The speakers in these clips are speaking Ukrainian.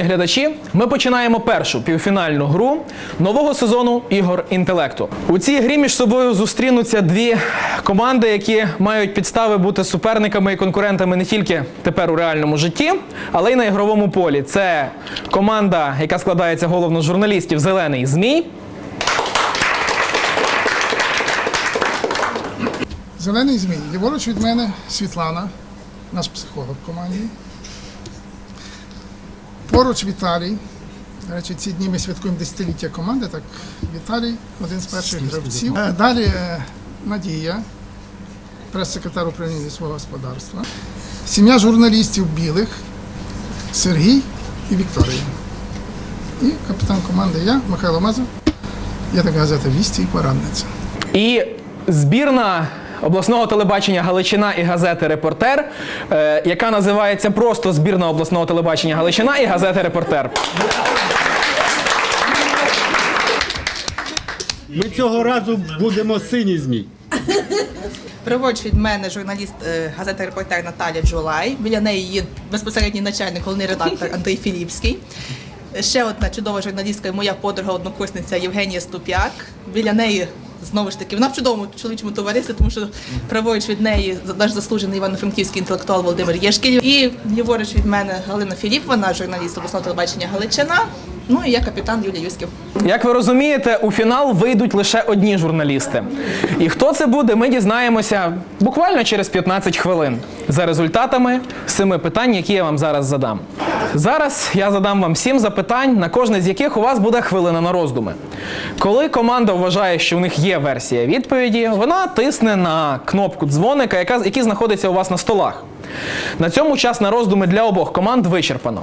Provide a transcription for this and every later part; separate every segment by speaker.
Speaker 1: Шановні глядачі, ми починаємо першу півфінальну гру нового сезону ігор інтелекту. У цій грі між собою зустрінуться дві команди, які мають підстави бути суперниками і конкурентами не тільки тепер у реальному житті, але й на ігровому полі. Це команда, яка складається головно з журналістів Зелений Змій.
Speaker 2: Зелений змій. Ліворуч від мене Світлана, наш психолог в команді. Поруч Віталій. До речі, ці дні ми святкуємо десятиліття команди, так Віталій один з перших гравців. Е, Далі е, Надія, прес-секретар управління свого господарства. Сім'я журналістів білих Сергій і Вікторія. І капітан команди я, Михайло Мазур. Є така газета Вісті і порадниця.
Speaker 1: І збірна обласного телебачення Галичина і газети Репортер, е, яка називається просто збірна обласного телебачення Галичина і газети Репортер.
Speaker 3: Ми цього разу будемо сині змій.
Speaker 4: Праворуч від мене журналіст е, газети Репортер Наталя Джулай. Біля неї є безпосередній начальник, головний редактор Андрій Філіпський. Ще одна чудова журналістка, і моя подруга, однокурсниця Євгенія Ступ'як. Біля неї знову ж таки вона в чудовому чоловічому товаристві, тому що праворуч від неї наш заслужений івано-франківський інтелектуал Володимир Єшкіль. І ліворуч від мене Галина Філіпова, вона журналіст обласного телебачення Галичина. Ну і я капітан Юлія Юськів.
Speaker 1: Як ви розумієте, у фінал вийдуть лише одні журналісти. І хто це буде, ми дізнаємося буквально через 15 хвилин за результатами семи питань, які я вам зараз задам. Зараз я задам вам сім запитань, на кожне з яких у вас буде хвилина на роздуми. Коли команда вважає, що у них є версія відповіді, вона тисне на кнопку дзвоника, яка, який знаходиться у вас на столах. На цьому час на роздуми для обох команд вичерпано.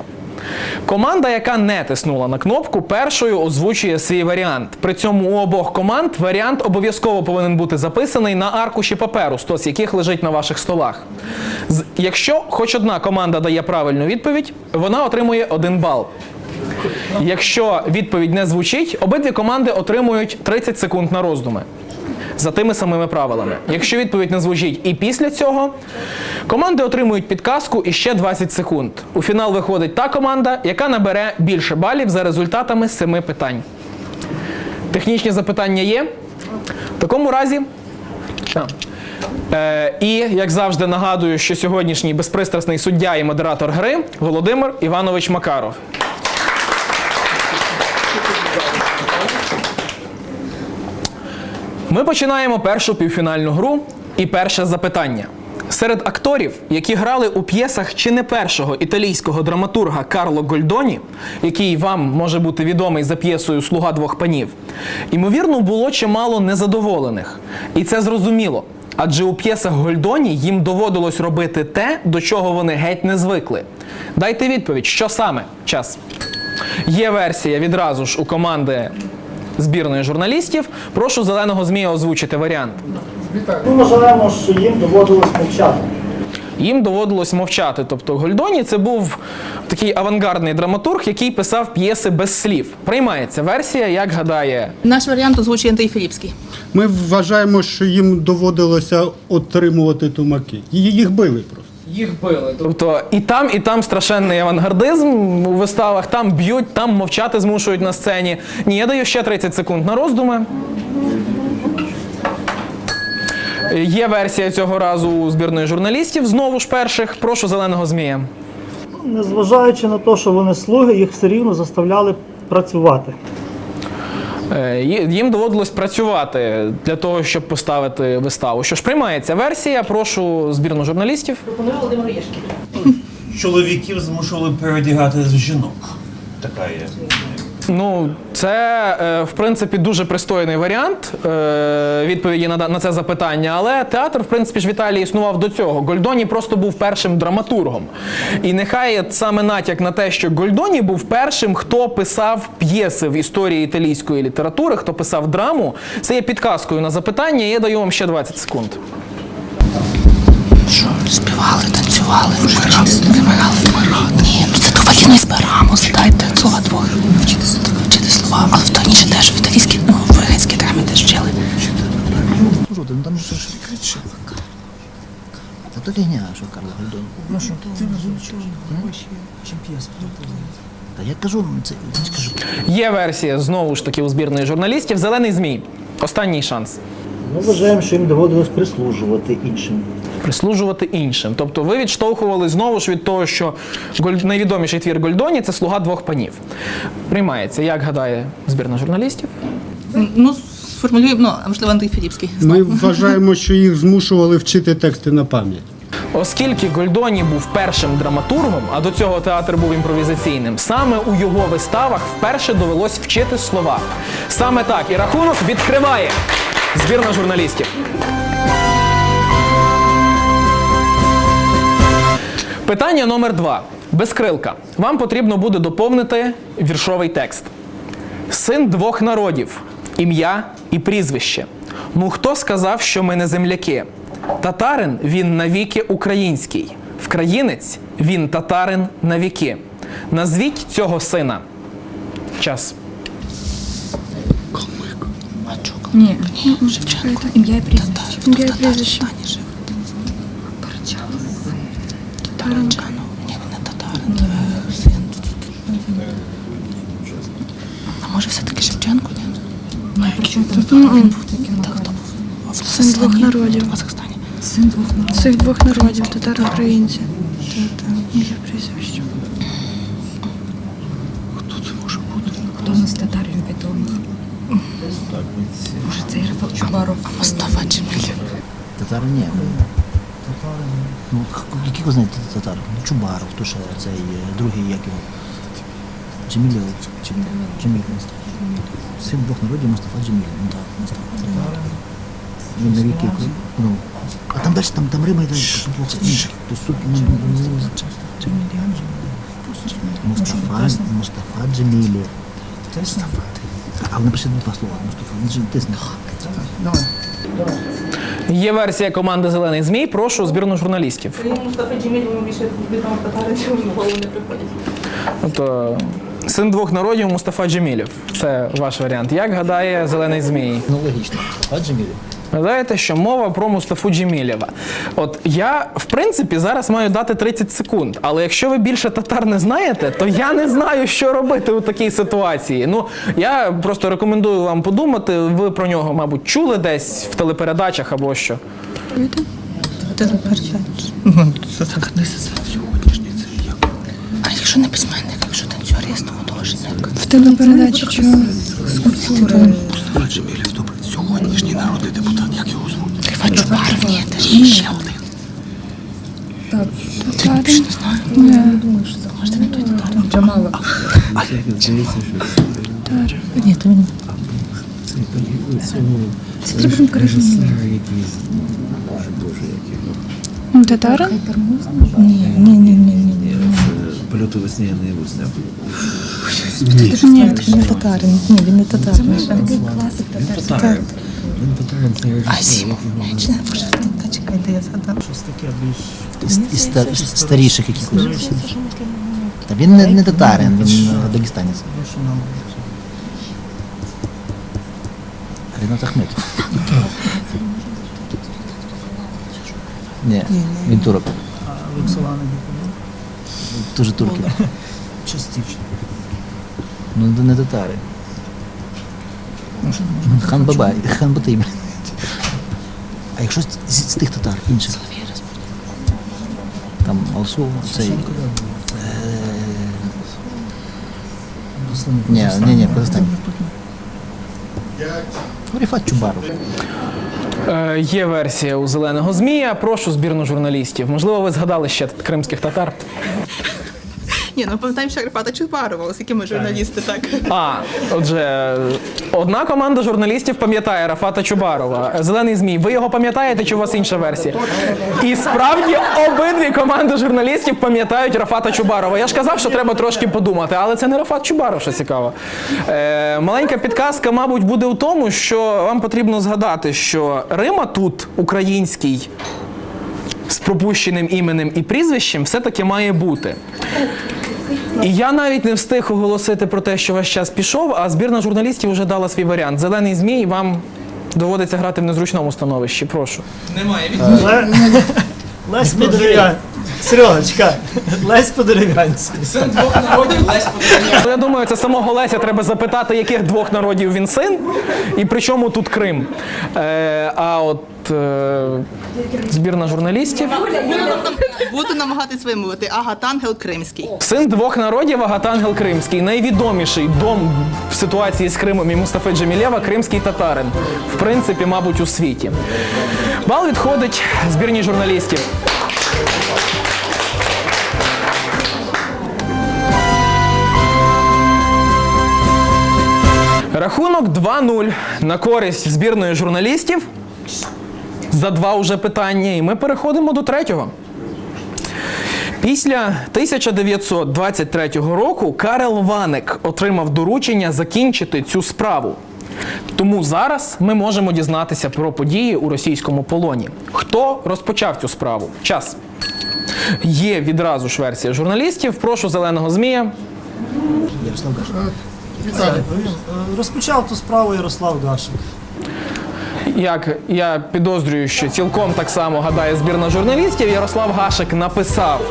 Speaker 1: Команда, яка не тиснула на кнопку, першою озвучує свій варіант. При цьому у обох команд варіант обов'язково повинен бути записаний на аркуші паперу, стос яких лежить на ваших столах. Якщо хоч одна команда дає правильну відповідь, вона отримує один бал. Якщо відповідь не звучить, обидві команди отримують 30 секунд на роздуми. За тими самими правилами. Якщо відповідь не звучить і після цього, команди отримують підказку і ще 20 секунд. У фінал виходить та команда, яка набере більше балів за результатами семи питань. Технічні запитання є? В такому разі. Е, і як завжди нагадую, що сьогоднішній безпристрасний суддя і модератор гри Володимир Іванович Макаров. Ми починаємо першу півфінальну гру і перше запитання. Серед акторів, які грали у п'єсах чи не першого італійського драматурга Карло Гольдоні, який вам може бути відомий за п'єсою Слуга двох панів, ймовірно, було чимало незадоволених. І це зрозуміло. Адже у п'єсах Гольдоні їм доводилось робити те, до чого вони геть не звикли. Дайте відповідь, що саме? Час. Є версія відразу ж у команди збірної журналістів. Прошу зеленого змія озвучити варіант.
Speaker 5: Ми вважаємо, що їм доводилось мовчати.
Speaker 1: Їм доводилось мовчати. Тобто Гольдоні це був такий авангардний драматург, який писав п'єси без слів. Приймається версія, як гадає.
Speaker 4: Наш варіант озвучує Андрій Філіпський.
Speaker 3: Ми вважаємо, що їм доводилося отримувати тумаки. Її- Їх били просто.
Speaker 1: Їх били. Тобто і там, і там страшенний авангардизм у виставах, там б'ють, там мовчати змушують на сцені. Ні, я даю ще 30 секунд на роздуми. Є версія цього разу у збірної журналістів. Знову ж перших. Прошу зеленого змія.
Speaker 5: Незважаючи на те, що вони слуги, їх все рівно заставляли працювати.
Speaker 1: Е, Їм доводилось працювати для того, щоб поставити виставу. Що ж приймається версія? Прошу збірну журналістів.
Speaker 4: Пропоную Володимир Єшкін.
Speaker 6: чоловіків змушували переодягати з жінок. Така є.
Speaker 1: Ну, це е, в принципі дуже пристойний варіант е, відповіді на, це запитання. Але театр, в принципі, ж в Італії існував до цього. Гольдоні просто був першим драматургом. І нехай саме натяк на те, що Гольдоні був першим, хто писав п'єси в історії італійської літератури, хто писав драму. Це є підказкою на запитання. Я даю вам ще 20 секунд.
Speaker 7: Що, співали, танцювали, вмирали, вмирали. Ні, ну це то вагіно збирамо, задайте слова двох. Але в то інше теж в італійській, ну, в грецькій драмі теж вчили.
Speaker 8: Родин, там же ж кричи. Та то фігня, що Карл Гольдон. Ну що, ти не? Чим п'єса?
Speaker 9: Та я кажу, ну, це я ж кажу.
Speaker 1: Є версія знову ж таки у збірної журналістів. Зелений змій. Останній шанс.
Speaker 5: Ми вважаємо, що їм доводилось прислужувати іншим.
Speaker 1: Прислужувати іншим. Тобто ви відштовхували знову ж від того, що найвідоміший твір Гольдоні це слуга двох панів. Приймається, як гадає збірна журналістів.
Speaker 4: Ну, сформулюємо, ну, а можливо, Андрій Філіпський.
Speaker 3: Ми вважаємо, що їх змушували вчити тексти на пам'ять.
Speaker 1: Оскільки Гольдоні був першим драматургом, а до цього театр був імпровізаційним, саме у його виставах вперше довелось вчити слова. Саме так і рахунок відкриває збірна журналістів. Питання номер два. Безкрилка. Вам потрібно буде доповнити віршовий текст. Син двох народів, ім'я і прізвище. Ну хто сказав, що ми не земляки? Татарин він навіки український. Вкраїнець він татарин навіки. Назвіть цього сина. Час.
Speaker 7: Ні. Шевченко. Ім'я і прізвище. Ім'я і прізвище. Татарчанов. Ні, він не татарин. Син. А може все-таки Шевченко, ні? Ні, якщо там він був таким. Так, хто був?
Speaker 10: Син двох народів.
Speaker 7: В Казахстані.
Speaker 10: Син двох народів. Цих двох народів, татаро українці. Ім'я прізвище.
Speaker 7: Хто з татарів відомих? Може, це Рафал Чубаров. Мустафа Джемілєв.
Speaker 9: Татари ні. Ну, які ви знаєте татар? Ну, Чубаров, то ще цей другий, як його. Джемілєв. Джемілєв. Син двох народів Мустафа Джемілєв. Ну так, Мустафа. Він на віки. Ну, а там далі, там, там Рима йде по двох інших. Тобто тут, ну, ну, Мустафа, Мустафа Джемілєв. Мустафа. А напиши два слова. Мустафа. Він же тисне.
Speaker 2: Давай.
Speaker 1: Є версія команди Зелений Змій. Прошу збірну журналістів.
Speaker 4: Мустафа Джеміль, йому більше відомо татари, що в голову не приходять.
Speaker 1: Тобто син двох народів Мустафа Джемілів. Це ваш варіант. Як гадає Зелений Змій?
Speaker 9: Ну, логічно. Мустафа Джемілєв.
Speaker 1: Гадаєте, що мова про Мустафу Джемілєва. От я, в принципі, зараз маю дати 30 секунд, але якщо ви більше татар не знаєте, то я не знаю, що робити у такій ситуації. Ну, я просто рекомендую вам подумати. Ви про нього, мабуть, чули десь в телепередачах або що.
Speaker 7: А якщо не письменник, якщо танцюрист, художник?
Speaker 10: В телепередачі чого?
Speaker 8: Сьогоднішній народний депутат, як його звуть?
Speaker 7: Чубаров, ні, теж є ще один.
Speaker 10: Татарин?
Speaker 7: Більше не знаю. Не думаю, це не той татар. Джамала. Ні, то він. Це треба режисер.
Speaker 10: Татарин?
Speaker 7: Ні, ні, ні, ні, ні.
Speaker 8: Польоту весні я не весняв.
Speaker 7: Ні, він не татарин. Ні, він не татарин.
Speaker 8: Це такий класик Татарин. Він.
Speaker 7: Азімов. Чи не та я згадав.
Speaker 9: Щось таке більш із, із, старіших якихось. Та він не, не татарин, він е, дагестанець. Рінат Ахмед. Ні, він турок. Дуже турки.
Speaker 6: Частично.
Speaker 9: Ну, не татари. Хан Бабай, хан Батий. А якщо з, з, тих татар інших? Там Алсу, цей. Е, ні, ні, ні, Казахстані. Ріфат Чубаров.
Speaker 1: Е, є версія у зеленого змія. Прошу збірну журналістів. Можливо, ви згадали ще кримських татар.
Speaker 4: Ні, ну пам'ятаємо ще Рифата Чубарова, оскільки ми журналісти, так.
Speaker 1: А, отже, одна команда журналістів пам'ятає Рафата Чубарова. Зелений змій. Ви його пам'ятаєте, чи у вас інша версія? І справді обидві команди журналістів пам'ятають Рафата Чубарова. Я ж казав, що треба трошки подумати, але це не Рафат Чубаров, що цікаво. Е, маленька підказка, мабуть, буде у тому, що вам потрібно згадати, що Рима тут український. З пропущеним іменем і прізвищем все-таки має бути. І я навіть не встиг оголосити про те, що ваш час пішов, а збірна журналістів вже дала свій варіант. Зелений змій вам доводиться грати в незручному становищі. Прошу.
Speaker 5: Лесь не довіряє. Серега, чекай. Лесь по-дерев'янськи.
Speaker 1: Син двох народів Лесь Ну, Я думаю, це самого Леся треба запитати, яких двох народів він син, і при чому тут Крим. Е, а от е, збірна журналістів.
Speaker 4: Буду намагатись вимовити Агатангел Кримський.
Speaker 1: Син двох народів Агатангел Кримський, найвідоміший дом в ситуації з Кримом і Мустафи Джемілєва кримський татарин. В принципі, мабуть, у світі. Бал відходить збірній журналістів. Рахунок 2-0 на користь збірної журналістів. За два уже питання, і ми переходимо до третього. Після 1923 року Карел Ваник отримав доручення закінчити цю справу. Тому зараз ми можемо дізнатися про події у російському полоні. Хто розпочав цю справу? Час. Є відразу ж версія журналістів. Прошу зеленого змія.
Speaker 9: Ярослав
Speaker 5: е, Розпочав ту справу Ярослав Гашик.
Speaker 1: Як я підозрюю, що цілком так само гадає збірна журналістів, Ярослав Гашик написав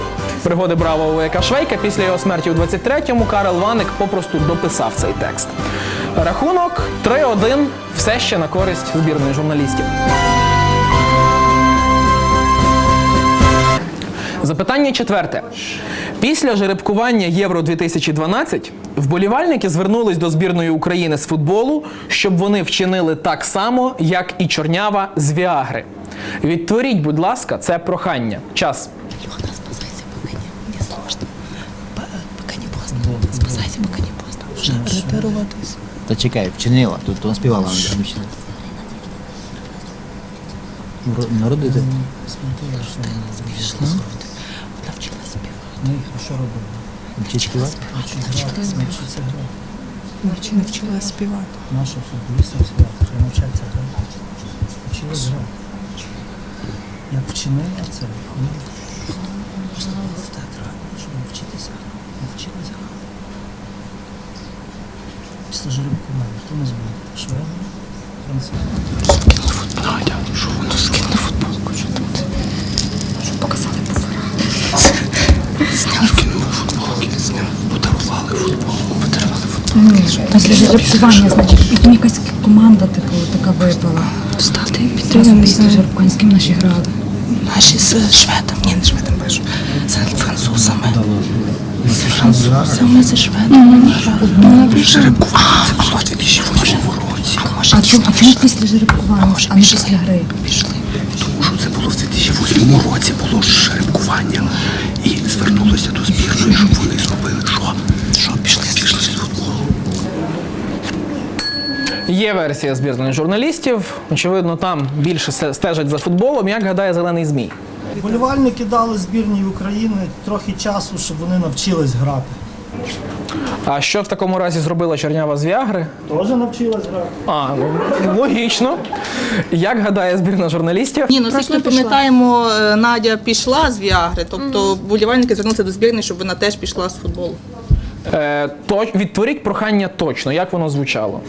Speaker 1: пригоди бравого вояка Швейка. Після його смерті у 23-му Карел Ваник попросту дописав цей текст. Рахунок 3-1 все ще на користь збірної журналістів. Запитання четверте. Після жеребкування Євро 2012 вболівальники звернулись до збірної України з футболу, щоб вони вчинили так само, як і чорнява з Віагри. Відтворіть, будь ласка, це прохання. Час.
Speaker 7: Она спасайся, пока не, сложно. П- Пока не поздно. Спасайся, пока не поздно. Вже ретируватись.
Speaker 9: Та чекай, вчинила, тут вона співала, вона не вчинила. Ро- Народити.
Speaker 7: Вчила.
Speaker 5: Ну і що робили?
Speaker 9: Вчить співати?
Speaker 10: Навчи навчила співати.
Speaker 5: Наша футболістам співати, що навчаться грати. Вчили грати. Як вчинила це, ну, просто в театр, щоб навчитися. Навчилися. Після жеребкування, хто нас був? Шведи? Французи?
Speaker 10: Після жеребкування, значить, потім якась команда, типу, така випала.
Speaker 7: Стати
Speaker 10: Разом
Speaker 7: підтримати.
Speaker 10: після жеребкування, з ким наші грали.
Speaker 7: Наші з шведом, ні, не шведом пишу. З французами. З французами, зі шведами. Жеребкування. А, може, в 2008 році. А
Speaker 10: чому після жеребкування, а не після гри?
Speaker 7: пішли.
Speaker 11: Тому що це було в 2008 році, було жеребкування. І звернулося до збірної, щоб вони зробили що?
Speaker 1: Є версія збірної журналістів. Очевидно, там більше стежать за футболом. Як гадає зелений змій?
Speaker 5: Болівальники дали збірній України трохи часу, щоб вони навчились грати.
Speaker 1: А що в такому разі зробила чорнява з Віагри?
Speaker 5: Теж навчилась грати.
Speaker 1: А, ну логічно. Як гадає збірна журналістів?
Speaker 4: Ні, ну звісно, ми пам'ятаємо, е, Надя пішла з Віагри, тобто болівальники звернулися до збірної, щоб вона теж пішла з футболу.
Speaker 1: Е, то, відтворіть прохання точно, як воно звучало.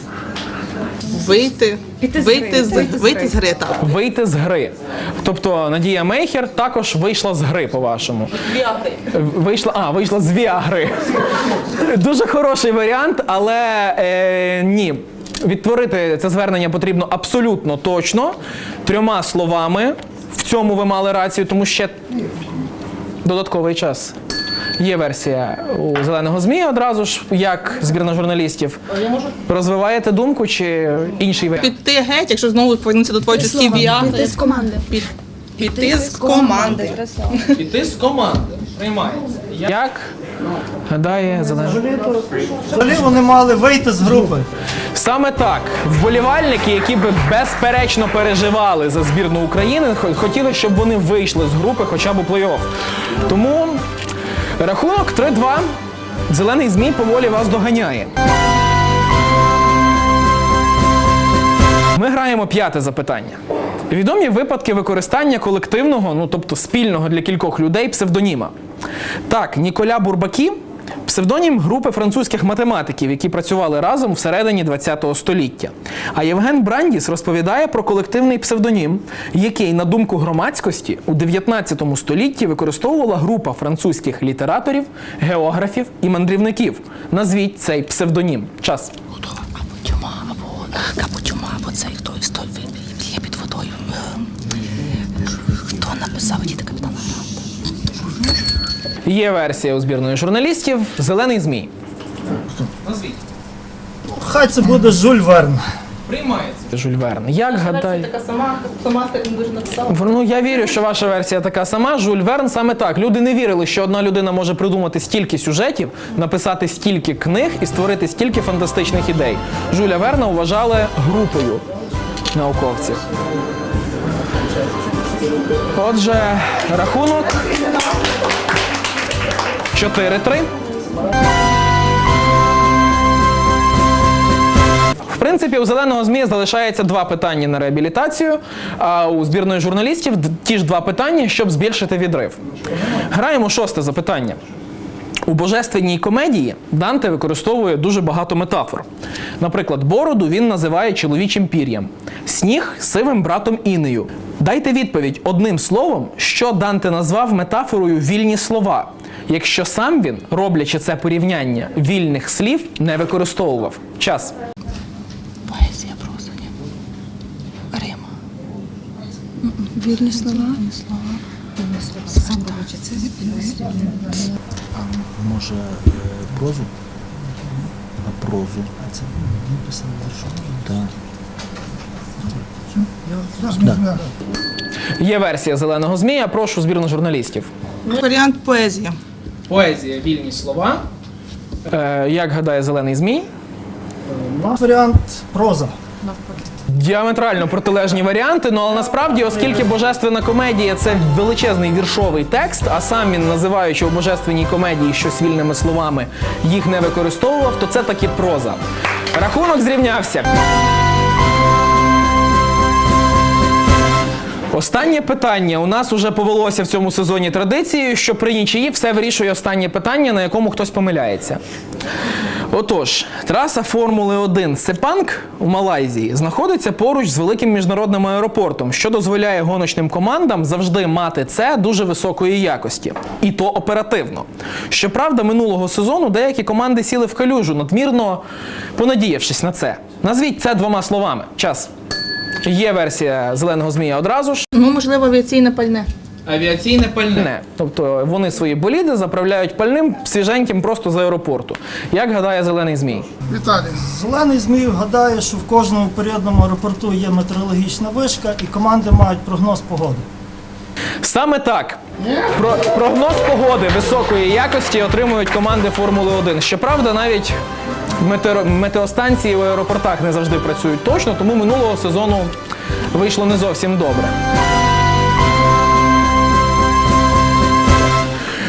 Speaker 4: Вийти, вийти, з, вийти з гри, так.
Speaker 1: Вийти з гри. Тобто Надія Мейхер також вийшла з гри, по-вашому.
Speaker 4: Віагри.
Speaker 1: Вийшла, а, вийшла з Віагри. Дуже хороший варіант, але е, ні. Відтворити це звернення потрібно абсолютно точно, трьома словами. В цьому ви мали рацію, тому ще додатковий час. Є версія у зеленого змія одразу ж, як збірна журналістів. Розвиваєте думку чи інший варіант?
Speaker 4: Піти геть, якщо знову повернутися до творчості Віагри. Піти з команди. Піти з команди.
Speaker 1: Піти з команди. Приймається. Як гадає зелений?
Speaker 5: Взагалі вони мали вийти з групи.
Speaker 1: Саме так, вболівальники, які би безперечно переживали за збірну України, хо- хотіли, щоб вони вийшли з групи хоча б у плей-офф. Тому рахунок 3-2. Зелений змій поволі вас доганяє. Ми граємо п'яте запитання. Відомі випадки використання колективного, ну тобто спільного для кількох людей псевдоніма. Так, Ніколя Бурбакі псевдонім групи французьких математиків, які працювали разом всередині ХХ століття. А Євген Брандіс розповідає про колективний псевдонім, який, на думку громадськості, у 19 столітті використовувала група французьких літераторів, географів і мандрівників. Назвіть цей псевдонім. Час.
Speaker 7: Або тюма, або або цей хто хто є під водою. Е, Хто написав?
Speaker 1: Є версія у збірної журналістів Зелений змій. Назвіть.
Speaker 5: Хай це буде Жюль Верн.
Speaker 1: Приймається. Жюль Верн. Як гадає?
Speaker 4: Така сама, сама так не дуже написала.
Speaker 1: Ну я вірю, що ваша версія така сама. Жюль Верн саме так. Люди не вірили, що одна людина може придумати стільки сюжетів, написати стільки книг і створити стільки фантастичних ідей. Жюля Верна вважали групою науковців. Отже, рахунок 4-3. В принципі, у зеленого змія залишається два питання на реабілітацію, а у збірної журналістів ті ж два питання, щоб збільшити відрив. Граємо шосте запитання. У божественній комедії Данте використовує дуже багато метафор. Наприклад, бороду він називає чоловічим пір'ям, сніг сивим братом Інею. Дайте відповідь одним словом, що Данте назвав метафорою вільні слова, якщо сам він, роблячи це порівняння, вільних слів не використовував. Час.
Speaker 7: Поезія проза, ні? Рима.
Speaker 10: Вільні слова.
Speaker 9: Може е, прозу? А прозу? А це він писав? Так.
Speaker 1: Є версія зеленого змія. Прошу збірну журналістів.
Speaker 4: Варіант поезія.
Speaker 1: Поезія вільні слова. Е, як гадає зелений змій?
Speaker 5: Наш варіант проза.
Speaker 1: Діаметрально протилежні варіанти, ну але насправді, оскільки божественна комедія це величезний віршовий текст, а сам він, називаючи у божественній комедії щось вільними словами, їх не використовував, то це таки проза. Рахунок зрівнявся. Останнє питання. У нас уже повелося в цьому сезоні традицією, що при нічиї все вирішує останнє питання, на якому хтось помиляється. Отож, траса Формули 1 Сепанг у Малайзії знаходиться поруч з великим міжнародним аеропортом, що дозволяє гоночним командам завжди мати це дуже високої якості, і то оперативно. Щоправда, минулого сезону деякі команди сіли в калюжу, надмірно понадіявшись на це. Назвіть це двома словами. Час. Є версія зеленого змія одразу ж.
Speaker 4: Ну, можливо, авіаційне пальне.
Speaker 1: Авіаційне пальне. Тобто вони свої боліди заправляють пальним свіженьким просто з аеропорту. Як гадає зелений змій?
Speaker 2: Віталій.
Speaker 5: Зелений змій гадає, що в кожному періодному аеропорту є метеорологічна вишка і команди мають прогноз погоди.
Speaker 1: Саме так. Про, прогноз погоди високої якості отримують команди Формули 1. Щоправда, навіть метеоро- метеостанції в аеропортах не завжди працюють точно, тому минулого сезону вийшло не зовсім добре.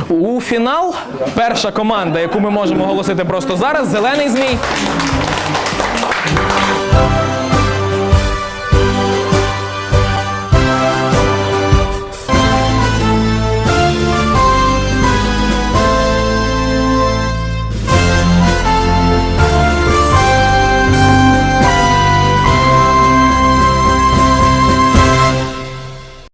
Speaker 1: У фінал перша команда, яку ми можемо оголосити просто зараз, зелений змій.